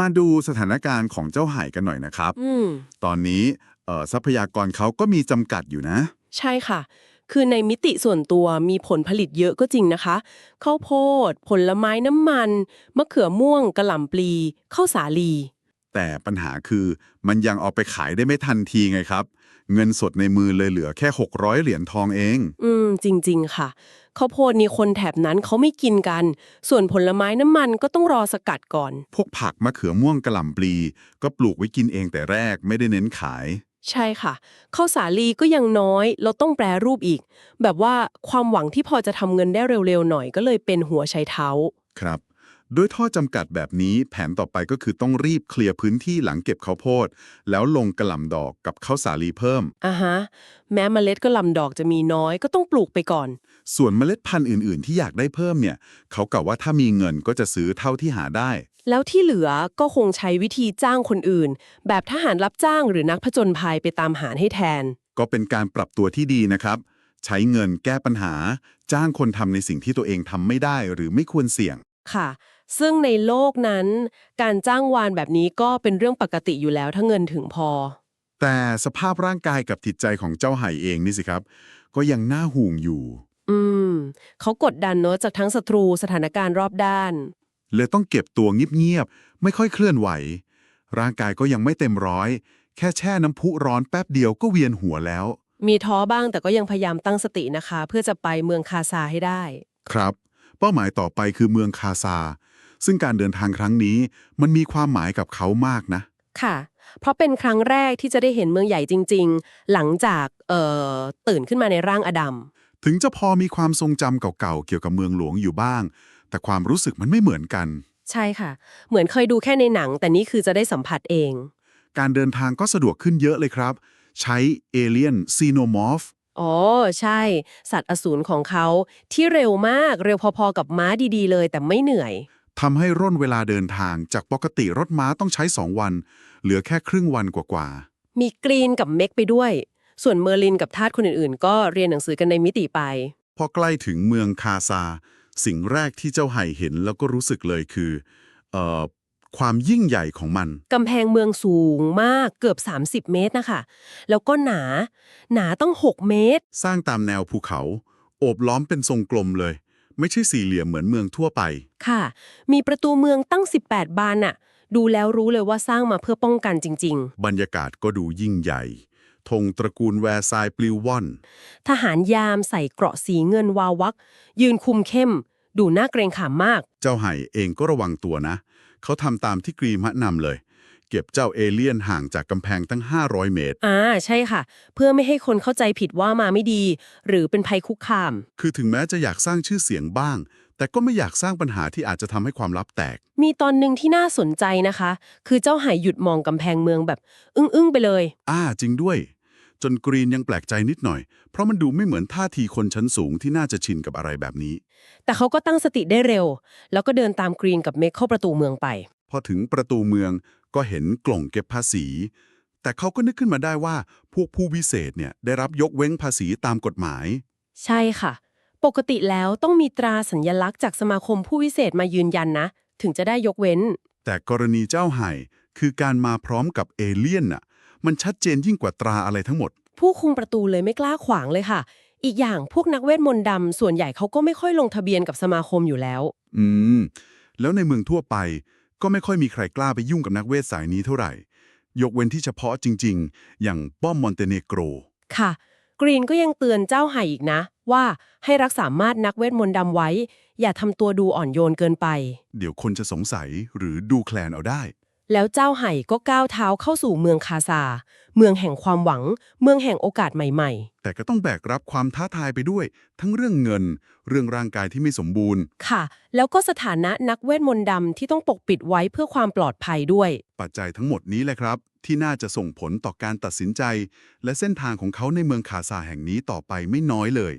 มาดูสถานการณ์ของเจ้าไห่กันหน่อยนะครับ อืม ตอนนี้เอ่อทรัพยากรเขาก็มีจำกัดอยู่นะ ใช่ค่ะ คือในมิติส่วนตัวมีผลผลิตเยอะก็จริงนะคะ ข้าวโพด ผลไม้น้ำมัน มะเขือม่วงกระหล่ำปลี ข้าวสาลี แต่ปัญหาคือมันยังเอาไปขายได้ไม่ทันทีไงครับ เงินสดในมือเลยเหลือแค่ 600 เหรียญทองเอง อืม จริง ๆ ค่ะ ข้าวโพดนี่คนแถบนั้นเขาไม่กินกัน ส่วนผลไม้น้ำมันก็ต้องรอสกัดก่อน พวกผักมะเขือม่วงกระหล่ำปลี ก็ปลูกไว้กินเองแต่แรกไม่ได้เน้นขาย ใช่ค่ะข้าวสาลีก็ยังน้อย เราต้องแปรรูปอีก แบบว่าความหวังที่พอจะทำเงินได้เร็วๆหน่อยก็เลยเป็นหัวไชเท้า ครับ ด้วยท่อจำกัดแบบนี้แผนต่อไปก็คือต้องรีบเคลียร์พื้นที่หลังเก็บข้าวโพด แล้วลงกระหล่ำดอกกับข้าวสาลีเพิ่ม อะฮะ แม้เมล็ดก็ลำดอกจะมีน้อยก็ต้องปลูกไปก่อน ส่วนเมล็ดพันธุ์อื่น ๆ ที่อยากได้เพิ่มเนี่ย เขากล่าวว่าถ้ามีเงินก็จะซื้อเท่าที่หาได้ แล้วที่เหลือก็คงใช้วิธีจ้างคนอื่น แบบทหารรับจ้างหรือนักผจญภัยไปตามหาให้แทน ก็เป็นการปรับตัวที่ดีนะครับ ใช้เงินแก้ปัญหา จ้างคนทำในสิ่งที่ตัวเองทำไม่ได้หรือไม่ควรเสี่ยงค่ะ ซึ่งในโลกนั้น การจ้างวานแบบนี้ก็เป็นเรื่องปกติอยู่แล้วถ้าเงินถึงพอ แต่สภาพร่างกายกับจิตใจของเจ้าไห่เองนี่สิครับ ก็ยังน่าห่วงอยู่ อืม เขากดดันเนอะจากทั้งศัตรูสถานการณ์รอบด้าน เลยต้องเก็บตัวเงียบๆไม่ค่อยเคลื่อนไหว ร่างกายก็ยังไม่เต็มร้อย แค่แช่น้ำพุร้อนแป๊บเดียวก็เวียนหัวแล้ว มีท้อบ้างแต่ก็ยังพยายามตั้งสตินะคะ เพื่อจะไปเมืองคาซาให้ได้ ครับ เป้าหมายต่อไปคือเมืองคาซา ซึ่งการเดินทางครั้งนี้มันมีความหมายกับเขามากนะ ค่ะ เพราะเป็นครั้งแรกที่จะได้เห็นเมืองใหญ่จริง ๆ หลังจากเอ่อตื่นขึ้นมาในร่างอดัม ถึงจะพอมีความทรงจำเก่าๆ เกี่ยวกับเมืองหลวงอยู่บ้าง แต่ความรู้สึกมันไม่เหมือนกัน ใช่ค่ะ เหมือนเคยดูแค่ในหนัง แต่นี่คือจะได้สัมผัสเอง การเดินทางก็สะดวกขึ้นเยอะเลยครับ ใช้เอเลียนซีโนมอร์ฟอ๋อ ใช่ สัตว์อสูรของเขาที่เร็วมากเร็วพอๆกับม้าดีๆ เลยแต่ไม่เหนื่อย ทำให้ร่นเวลาเดินทางจากปกติรถม้าต้องใช้ 2 วัน เหลือแค่ครึ่งวันกว่ามีกรีนกับเม็กไปด้วย ส่วนเมอร์ลินกับทาสคนอื่นๆ ก็เรียนหนังสือกันในมิติไป ๆ พอใกล้ถึงเมืองคาซา สิ่งแรกที่เจ้าไห่เห็นแล้วก็รู้สึกเลยคือเอ่อความยิ่งใหญ่ของมัน กำแพงเมืองสูงมากเกือบ 30 เมตรนะคะ แล้วก็หนา หนาต้อง 6 เมตร สร้างตามแนวภูเขา โอบล้อมเป็นทรงกลมเลย ไม่ใช่สี่เหลี่ยมเหมือนเมืองทั่วไป ค่ะ มีประตูเมืองตั้ง 18 บานน่ะ ดูแล้วรู้เลยว่าสร้างมาเพื่อป้องกันจริง บรรยากาศก็ดูยิ่งใหญ่ธงตระกูลแวร์ซายน์ปลิวว่อน ๆ ทหารยามใส่เกราะสีเงินวาววัก ยืนคุมเข้ม ดูน่าเกรงขามมาก เจ้าไห่เองก็ระวังตัวนะ เขาทำตามที่กรีมแนะนำเลย เก็บเจ้าเอเลี่ยนห่างจากกำแพงตั้ง 500 เมตร อ่าใช่ค่ะ เพื่อไม่ให้คนเข้าใจผิดว่ามาไม่ดี หรือเป็นภัยคุกคาม คือถึงแม้จะอยากสร้างชื่อเสียงบ้าง แต่ก็ไม่อยากสร้างปัญหาที่อาจจะทำให้ความลับแตก มีตอนหนึ่งที่น่าสนใจนะคะ คือเจ้าหายหยุดมองกำแพงเมืองแบบ อึ้งๆไปเลย อ่าจริงด้วย จนกรีนยังแปลกใจนิดหน่อย เพราะมันดูไม่เหมือนท่าทีคนชั้นสูงที่น่าจะชินกับอะไรแบบนี้ แต่เขาก็ตั้งสติได้เร็ว แล้วก็เดินตามกรีนกับเมคเข้าประตูเมืองไป พอถึงประตูเมือง ก็เห็นกล่องเก็บภาษี แต่เขาก็นึกขึ้นมาได้ว่าพวกผู้วิเศษเนี่ยได้รับยกเว้นภาษีตามกฎหมาย ใช่ค่ะ ปกติแล้วต้องมีตราสัญลักษณ์จากสมาคมผู้วิเศษมายืนยันนะ ถึงจะได้ยกเว้น แต่กรณีเจ้าไห่คือการมาพร้อมกับเอเลี่ยนน่ะ มันชัดเจนยิ่งกว่าตราอะไรทั้งหมด ผู้คุมประตูเลยไม่กล้าขวางเลยค่ะ อีกอย่างพวกนักเวทมนต์ดำส่วนใหญ่เขาก็ไม่ค่อยลงทะเบียนกับสมาคมอยู่แล้ว อืม แล้วในเมืองทั่วไป ก็ไม่ค่อยมีใครกล้าไปยุ่งกับนักเวทสายนี้เท่าไหร่ ยกเว้นที่เฉพาะจริง ๆ อย่างป้อมมอนเตเนโกร ค่ะ กรีนก็ยังเตือนเจ้าไห่อีกนะ ว่าให้รักษามาดนักเวทมนต์ดำไว้ อย่าทำตัวดูอ่อนโยนเกินไป เดี๋ยวคนจะสงสัยหรือดูแคลนเอาได้ แล้วเจ้าไห่ก็ก้าวเท้าเข้าสู่เมืองคาซา เมืองแห่งความหวัง เมืองแห่งโอกาสใหม่ แต่ก็ต้องแบกรับความท้าทายไปด้วย ทั้งเรื่องเงิน เรื่องร่างกายที่ไม่สมบูรณ์ ๆ ค่ะ แล้วก็สถานะนักเวทมนต์ดำที่ต้องปกปิดไว้เพื่อความปลอดภัยด้วย ปัจจัยทั้งหมดนี้แหละครับ ที่น่าจะส่งผลต่อการตัดสินใจ และเส้นทางของเขาในเมืองคาซาแห่งนี้ต่อไปไม่น้อยเลย